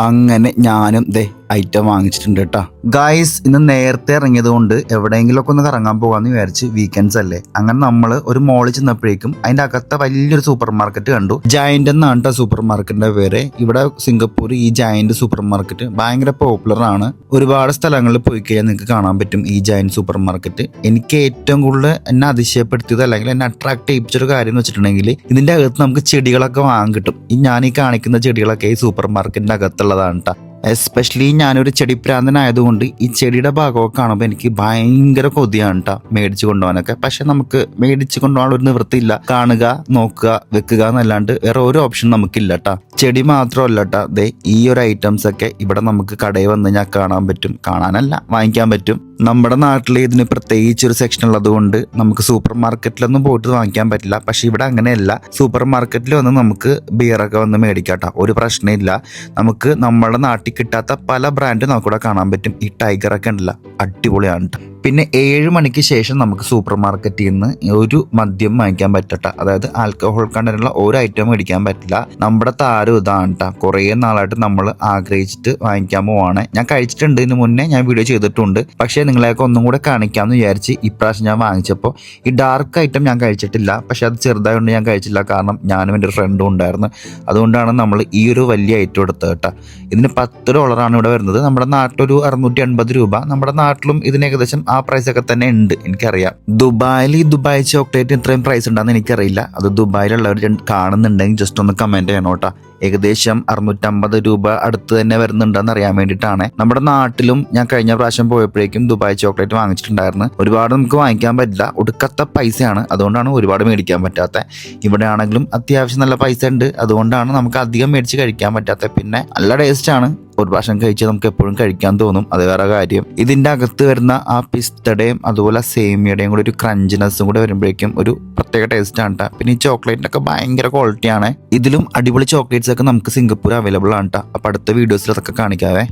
അങ്ങനെ ഞാനും ദേ ഐറ്റം വാങ്ങിച്ചിട്ടുണ്ട് കേട്ടോ ഗായ്സ് ഇന്ന് നേരത്തെ ഇറങ്ങിയത് കൊണ്ട് എവിടെയെങ്കിലുമൊക്കെ ഒന്ന് കറങ്ങാൻ പോകാന്ന് വിചാരിച്ച് വീക്കെൻഡ്സ് അല്ലേ? അങ്ങനെ നമ്മൾ ഒരു മോളിൽ ചെന്നപ്പോഴേക്കും അതിന്റെ അകത്തെ വലിയൊരു സൂപ്പർ മാർക്കറ്റ് കണ്ടു. ജയന്റ് എന്നാണ് സൂപ്പർ മാർക്കറ്റിന്റെ പേര്. ഇവിടെ സിംഗപ്പൂർ ഈ ജയന്റ് സൂപ്പർ മാർക്കറ്റ് ഭയങ്കര പോപ്പുലർ ആണ്. ഒരുപാട് സ്ഥലങ്ങളിൽ പോയി കഴിഞ്ഞാൽ നിങ്ങൾക്ക് കാണാൻ പറ്റും ഈ ജയന്റ് സൂപ്പർ മാർക്കറ്റ് എനിക്ക് ഏറ്റവും കൂടുതൽ എന്നെ അതിശയപ്പെടുത്തിയത് അല്ലെങ്കിൽ എന്നെ അട്രാക്ട് ചെയ്യിപ്പിച്ചൊരു കാര്യം എന്ന് വെച്ചിട്ടുണ്ടെങ്കിൽ ഇതിന്റെ അകത്ത് നമുക്ക് ചെടികളൊക്കെ വാങ്ങാൻ കിട്ടും. ഈ ഞാൻ ഈ കാണിക്കുന്ന ചെടികളൊക്കെ ഈ സൂപ്പർ മാർക്കറ്റിന്റെ അകത്തുള്ളതാണ് കേട്ടോ എസ്പെഷ്യലി ഞാനൊരു ചെടിപ്രാന്തനായതുകൊണ്ട് ഈ ചെടിയുടെ ഭാഗമൊക്കെ കാണുമ്പോൾ എനിക്ക് ഭയങ്കര കൊതിയാണ് കേട്ടോ മേടിച്ചു കൊണ്ടുപോകാനൊക്കെ. പക്ഷെ നമുക്ക് മേടിച്ചു കൊണ്ടുപോകാൻ ഒരു നിവൃത്തിയില്ല. കാണുക നോക്കുക വെക്കുക എന്നല്ലാണ്ട് വേറെ ഒരു ഓപ്ഷൻ നമുക്കില്ല കേട്ടോ ചെടി മാത്രമല്ല കേട്ടോ ദേ ഈ ഒരു ഐറ്റംസ് ഒക്കെ ഇവിടെ നമുക്ക് കടയിൽ വന്ന് കഴിഞ്ഞാൽ കാണാൻ പറ്റും. കാണാനല്ല വാങ്ങിക്കാൻ പറ്റും. നമ്മുടെ നാട്ടിൽ ഇതിന് പ്രത്യേകിച്ച് ഒരു സെക്ഷൻ ഉള്ളത് കൊണ്ട് നമുക്ക് സൂപ്പർ മാർക്കറ്റിലൊന്നും പോയിട്ട് വാങ്ങിക്കാൻ പറ്റില്ല. പക്ഷേ ഇവിടെ അങ്ങനെയല്ല. സൂപ്പർ മാർക്കറ്റിൽ വന്ന് നമുക്ക് ബിയറൊക്കെ വന്ന് മേടിക്കാം ട്ടോ. ഒരു പ്രശ്നമില്ല. നമുക്ക് നമ്മുടെ നാട്ടിൽ കിട്ടാത്ത പല ബ്രാൻഡും നമുക്കിവിടെ കാണാൻ പറ്റും. ഈ ടൈഗറൊക്കെ ഉണ്ടല്ല. അടിപൊളിയാണ്. പിന്നെ ഏഴ് മണിക്ക് ശേഷം നമുക്ക് സൂപ്പർ മാർക്കറ്റിൽ നിന്ന് ഒരു മദ്യം വാങ്ങിക്കാൻ പറ്റട്ട. അതായത് ആൽക്കഹോൾ കണ്ടനുള്ള ഒരു ഐറ്റം മേടിക്കാൻ പറ്റില്ല. നമ്മുടെ താരം ഇതാണ് കേട്ടോ കുറേ നാളായിട്ട് നമ്മൾ ആഗ്രഹിച്ചിട്ട് വാങ്ങിക്കാൻ പോവാണ്. ഞാൻ കഴിച്ചിട്ടുണ്ട് ഇതിന് മുന്നേ ഞാൻ വീഡിയോ ചെയ്തിട്ടുണ്ട്. പക്ഷേ നിങ്ങളെയൊക്കെ ഒന്നും കൂടെ കാണിക്കാമെന്ന് വിചാരിച്ച് ഇപ്രാവശ്യം ഞാൻ വാങ്ങിച്ചപ്പോൾ ഈ ഡാർക്ക് ഐറ്റം ഞാൻ കഴിച്ചിട്ടില്ല. പക്ഷേ അത് ചെറുതായതുകൊണ്ട് ഞാൻ കഴിച്ചില്ല. കാരണം ഞാനും എന്റെ ഫ്രണ്ടും ഉണ്ടായിരുന്നു. അതുകൊണ്ടാണ് നമ്മൾ ഈ ഒരു വലിയ ഐറ്റം എടുത്തത് കേട്ടോ ഇതിന് പത്ത് ഡോളറാണ് ഇവിടെ വരുന്നത്. നമ്മുടെ നാട്ടിലൊരു അറുന്നൂറ്റി അൻപത് രൂപ. നമ്മുടെ നാട്ടിലും ഇതിന് ഏകദേശം ആ പ്രൈസ് ഒക്കെ തന്നെ ഉണ്ട് എനിക്കറിയാം. ദുബായിൽ ഈ ദുബായ് ചോക്ലേറ്റ് ഇത്രയും പ്രൈസ് ഉണ്ടെന്ന് എനിക്കറിയില്ല. അത് ദുബായിലുള്ളവർ കാണുന്നുണ്ടെങ്കിൽ ജസ്റ്റ് ഒന്ന് കമന്റ് ചെയ്യണം കേട്ടോ. ഏകദേശം അറുന്നൂറ്റമ്പത് രൂപ അടുത്ത് തന്നെ വരുന്നുണ്ടെന്ന് അറിയാൻ വേണ്ടിയിട്ടാണ്. നമ്മുടെ നാട്ടിലും ഞാൻ കഴിഞ്ഞ പ്രാവശ്യം പോയപ്പോഴേക്കും ദുബായ് ചോക്ലേറ്റ് വാങ്ങിച്ചിട്ടുണ്ടായിരുന്നു. ഒരുപാട് നമുക്ക് വാങ്ങിക്കാൻ പറ്റില്ല. ഒടുക്കത്ത പൈസയാണ്. അതുകൊണ്ടാണ് ഒരുപാട് മേടിക്കാൻ പറ്റാത്ത. ഇവിടെ ആണെങ്കിലും അത്യാവശ്യം നല്ല പൈസ ഉണ്ട്. അതുകൊണ്ടാണ് നമുക്ക് അധികം മേടിച്ച് കഴിക്കാൻ പറ്റാത്ത. പിന്നെ നല്ല ടേസ്റ്റ് ആണ്. ഒരു പ്രാവശ്യം കഴിച്ചാൽ നമുക്ക് എപ്പോഴും കഴിക്കാൻ തോന്നും. അത് വേറെ കാര്യം. ഇതിന്റെ അകത്ത് വരുന്ന ആ പിസ്തടയും അതുപോലെ സേമിയയുടെയും കൂടെ ഒരു ക്രഞ്ചിനെസ്സും കൂടെ വരുമ്പോഴേക്കും ഒരു പ്രത്യേക ടേസ്റ്റ് ആണ് ട്ടാ. പിന്നെ ഈ ചോക്ലേറ്റിന്റെ ഒക്കെ ഭയങ്കര ക്വാളിറ്റിയാണ് ഇതിലും അടിപൊളി ചോക്ലേറ്റ്സ് ഒക്കെ നമുക്ക് സിംഗപ്പൂർ അവൈലബിൾ ആണ് കേട്ടോ അപ്പോൾ അടുത്ത വീഡിയോസിൽ അതൊക്കെ കാണിക്കാവേ.